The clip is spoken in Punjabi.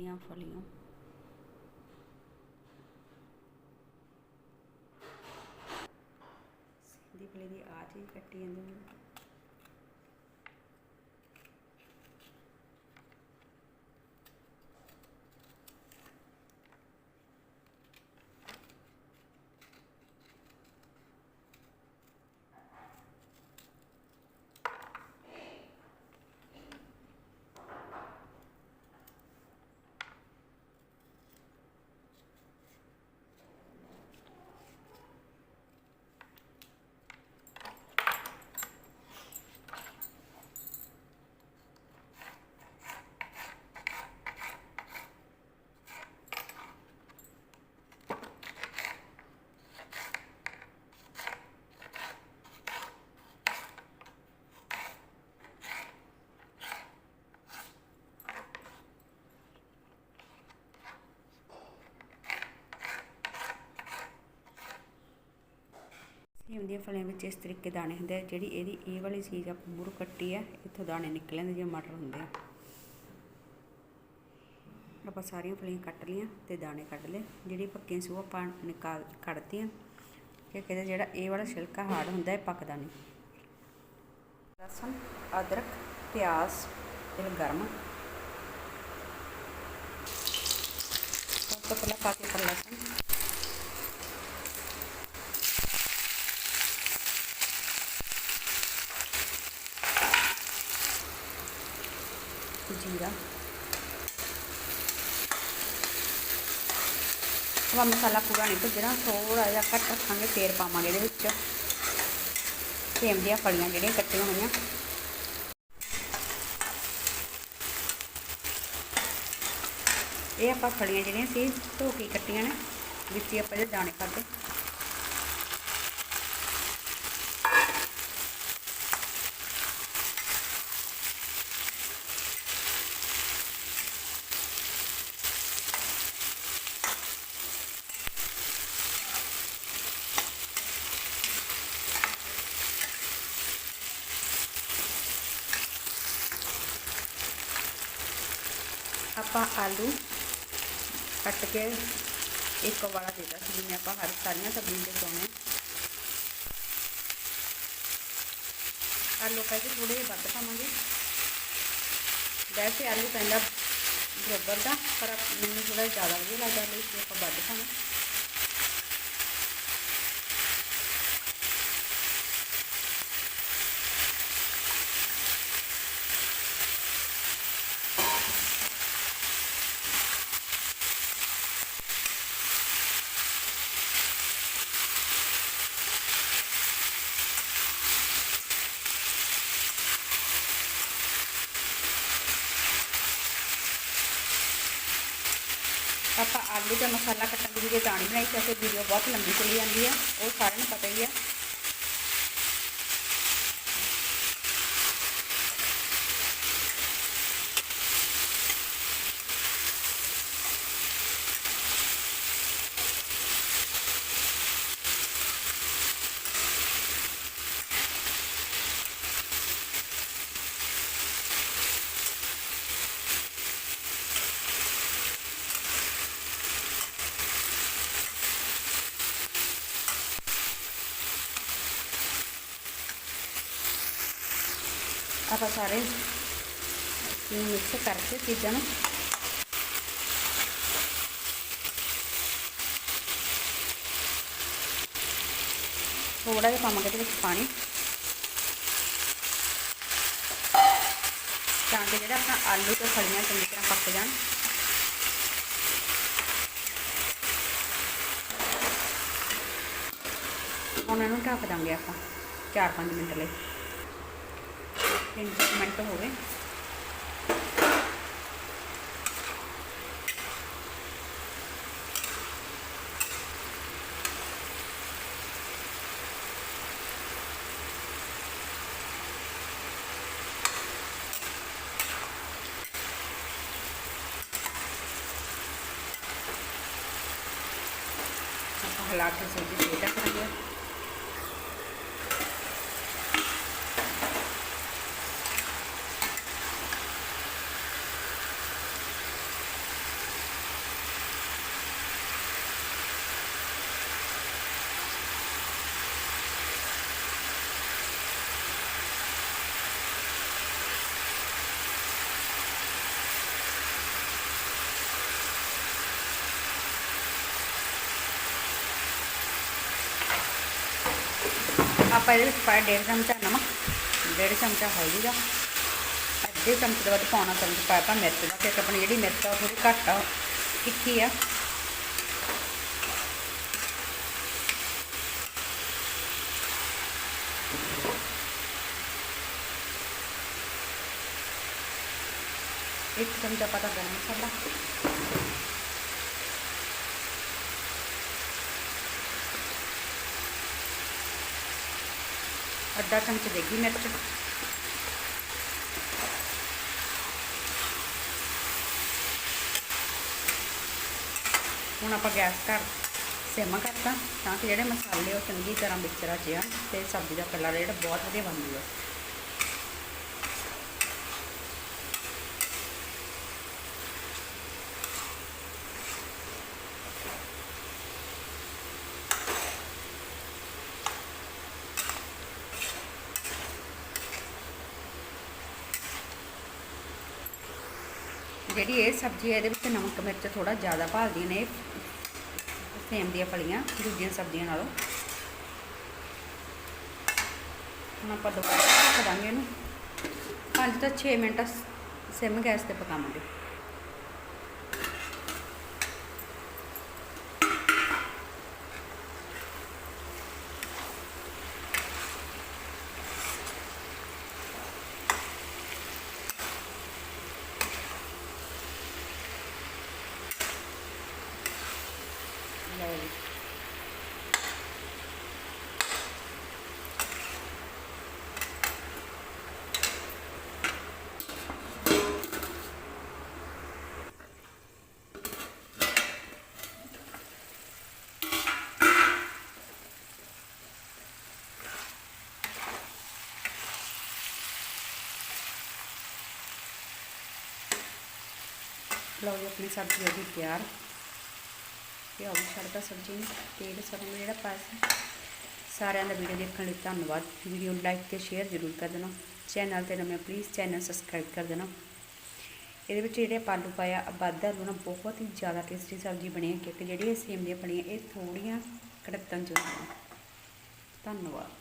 ਦੀਆਂ ਫਲੀਆਂ। ਸਿੰਧੀ ਫਲੀ ਦੀ ਆ ਹੀ ਕੱਟੀ ਜਾਂਦੀ ਮੈਨੂੰ ਦੀਆਂ ਫਲੀਆਂ ਵਿੱਚ ਇਸ ਤਰੀਕੇ ਦਾਣੇ ਹੁੰਦੇ ਆ, ਜਿਹੜੀ ਇਹਦੀ ਇਹ ਵਾਲੀ ਚੀਜ਼ ਆਪਾਂ ਮੂਰ ਕੱਟੀ ਆ, ਇੱਥੋਂ ਦਾਣੇ ਨਿਕਲ ਜਾਂਦੇ ਜਿਵੇਂ ਮਟਰ ਹੁੰਦੇ ਆ। ਆਪਾਂ ਸਾਰੀਆਂ ਫਲੀਆਂ ਕੱਟ ਲੀਆਂ ਤੇ ਦਾਣੇ ਕੱਢ ਲਏ, ਜਿਹੜੀ ਪੱਕੀਆਂ ਸੀ ਉਹ ਆਪਾਂ ਨਿਕਾਲ ਕੱਢਤੀਆਂ। ਕਿ ਕਿਤੇ ਜਿਹੜਾ ਇਹ ਵਾਲਾ ਛਿਲਕਾ ਹਾਰਡ ਹੁੰਦਾ ਹੈ ਪੱਕਦਾ ਨਹੀਂ। ਲਸਣ, ਅਦਰਕ, ਪਿਆਜ਼ ਤੇਲ ਗਰਮ। ਸਭ ਤੋਂ ਪਹਿਲਾਂ ਪਾ ਕੇ ਪਰ ਲਸਣ ਜੀਰਾ। ਆਪਾਂ ਮਸਾਲਾ ਪੂਰਾ ਨਹੀਂ ਭੁੱਜਣਾ ਥੋੜਾ ਜਿਹਾ ਘੱਟ ਰੱਖਾਂਗੇ, ਫੇਰ ਪਾਵਾਂਗੇ ਇਹਦੇ ਵਿੱਚ। ਸੇਮ ਦੀਆਂ ਫਲੀਆਂ ਜਿਹੜੀਆਂ ਕੱਟੀਆਂ ਹੋਈਆਂ। ਇਹ ਆਪਾਂ ਫਲੀਆਂ ਜਿਹੜੀਆਂ ਸੀ ਧੋ ਕੇ ਕੱਟੀਆਂ ਨੇ, ਵਿੱਚ ਆਪਾਂ ਇਹਦੇ ਦਾਣੇ ਕੱਢਦੇ ਆਪਾਂ ਆਲੂ ਕੱਟ ਕੇ ਇੱਕ ਵਾਲਾ ਦੇ ਦਿੱਤਾ ਸੀ, ਜਿਵੇਂ ਆਪਾਂ ਹਰ ਸਾਰੀਆਂ ਸਬਜ਼ੀਆਂ ਦੇ ਪਾਉਣੇ ਆਲੂ ਪਾ ਕੇ ਥੋੜੇ ਜਿਹੇ ਵੱਧ ਪਾਵਾਂਗੇ। ਵੈਸੇ ਆਲੂ ਪੈਂਦਾ ਬਰਾਬਰ ਦਾ, ਪਰ ਮੈਨੂੰ ਥੋੜਾ ਜ਼ਿਆਦਾ ਵਧੀਆ ਲੱਗਦਾ ਲਈ ਇਸ ਆਪਾਂ ਵੱਧ ਪਾਵਾਂ ਆਪਾਂ ਆਲੂ ਦਾ ਮਸਾਲਾ ਕੱਟਣ ਦੀ ਵੀਡੀਓ ਤਾਂ ਨਹੀਂ ਬਣਾਈ ਕਿਉਂਕਿ ਵੀਡੀਓ ਬਹੁਤ ਲੰਬੀ ਚਲੀ ਜਾਂਦੀ ਹੈ ਉਹ ਸਾਰਿਆਂ ਨੂੰ ਪਤਾ ਹੀ ਹੈ ਆਪਾਂ ਸਾਰੇ ਮਿਕਸ ਕਰਕੇ ਚੀਜ਼ਾਂ ਨੂੰ ਥੋੜਾ ਜਿਹਾ ਪਾਵਾਂਗੇ ਇਹਦੇ ਵਿੱਚ ਪਾਣੀ। ਤਾਂ ਕਿ ਜਿਹੜਾ ਆਪਣਾ ਆਲੂ ਤੇ ਫਲੀਆਂ ਚੰਗੀ ਤਰ੍ਹਾਂ ਪੱਕ ਜਾਣ। ਹੁਣ ਇਹਨੂੰ ਢੱਕ ਦਾਂਗੇ ਆਪਾਂ 4-5 ਮਿੰਟ ਲਈ। ਤਿੰਨ ਮਿੰਟ ਹੋ ਗਏ ਆਪਾਂ ਹਿਲਾ ਕੇ ਸਬਜ਼ੀ ਫੇਰ ਢੱਕਾਂਗੇ ਆਪਾਂ ਇਹਦੇ ਵਿੱਚ ਪਾਇਆ ਡੇਢ ਚਮਚਾ ਨਮਕ, ਡੇਢ ਚਮਚਾ ਹਲਦੀ ਦਾ, ਅੱਧੇ ਚਮਚੇ ਦੇ ਵੱਧ ਪਾਉਣਾ ਚਮਚ ਪਾਇਆ ਆਪਾਂ ਮਿਰਚ ਦਾ, ਕਿਉਂਕਿ ਆਪਣੀ ਜਿਹੜੀ ਮਿਰਚ ਆ ਉਹ ਥੋੜੀ ਘੱਟ ਆ, ਤਿੱਖੀ ਆ। ਇੱਕ ਚਮਚਾ ਪਤਾ ਗਰਮ ਮਸਾਲਾ ਅੱਧਾ ਚਮਚ ਦੇਗੀ ਮਿਰਚ। ਹੁਣ ਆਪਾਂ ਗੈਸ ਕਰ ਸਿਮ ਕਰਤਾ ਤਾਂ ਕਿ ਜਿਹੜੇ ਮਸਾਲੇ ਉਹ ਚੰਗੀ ਤਰ੍ਹਾਂ ਵਿੱਚ ਰਚ ਜਾਣ ਤੇ ਸਬਜ਼ੀ ਦਾ ਕਲਰ ਜਿਹੜਾ ਬਹੁਤ ਵਧੀਆ ਬਣ ਜੂਗਾ ਜਿਹੜੀ ਇਹ ਸਬਜ਼ੀ ਹੈ, ਇਹਦੇ ਵਿੱਚ ਨਮਕ, ਮਿਰਚ ਥੋੜਾ ਜ਼ਿਆਦਾ ਭਾਲਦੀਆਂ ਨੇ। ਸੇਮ ਦੀਆਂ ਫਲੀਆਂ, ਦੂਜੀਆਂ ਸਬਜ਼ੀਆਂ ਨਾਲੋਂ। ਹੁਣ ਆਪਾਂ ਦੁਬਾਰਾ ਰੱਖ ਇਹਨੂੰ। 5 ਤੋਂ 6 ਮਿੰਟ ਸਿਮ ਗੈਸ ਤੇ ਪਕਾਵਾਂਗੇ ਲਓ ਜੀ ਲਓ ਜੀ, ਆਪਣੀ ਸਬਜ਼ੀ ਹੋ ਗਈ ਤਿਆਰ। ਤੇ ਆਉਂ ਛੱਡਦਾ ਸਬਜ਼ੀ ਨੂੰ, ਤੇਲ ਸਰੋਂ ਜਿਹੜਾ ਪਾਇਆ ਸਾਰਿਆਂ ਦਾ ਵੀਡੀਓ ਦੇਖਣ ਲਈ ਧੰਨਵਾਦ। ਵੀਡੀਓ ਨੂੰ ਲਾਈਕ ਤੇ ਸ਼ੇਅਰ ਜ਼ਰੂਰ ਕਰ ਦੇਣਾ। ਚੈਨਲ ਤੇ ਨਵੇਂ ਪਲੀਜ਼ ਚੈਨਲ ਸਬਸਕ੍ਰਾਈਬ ਕਰ ਦੇਣਾ। ਇਹਦੇ ਵਿੱਚ ਜਿਹੜੇ ਆਪਾਂ ਆਲੂ ਪਾਇਆ ਆਬਾਦ ਆਲੂ ਨਾਲ ਬਹੁਤ ਹੀ ਜ਼ਿਆਦਾ ਟੇਸਟੀ ਸਬਜ਼ੀ ਬਣੀ ਹੈ, ਕਿਉਂਕਿ ਜਿਹੜੀ ਇਹ ਸੇਮ ਦੀਆਂ ਬਣੀਆਂ, ਇਹ ਥੋੜੀਆਂ ਕੜਕਣ ਚ ਧੰਨਵਾਦ।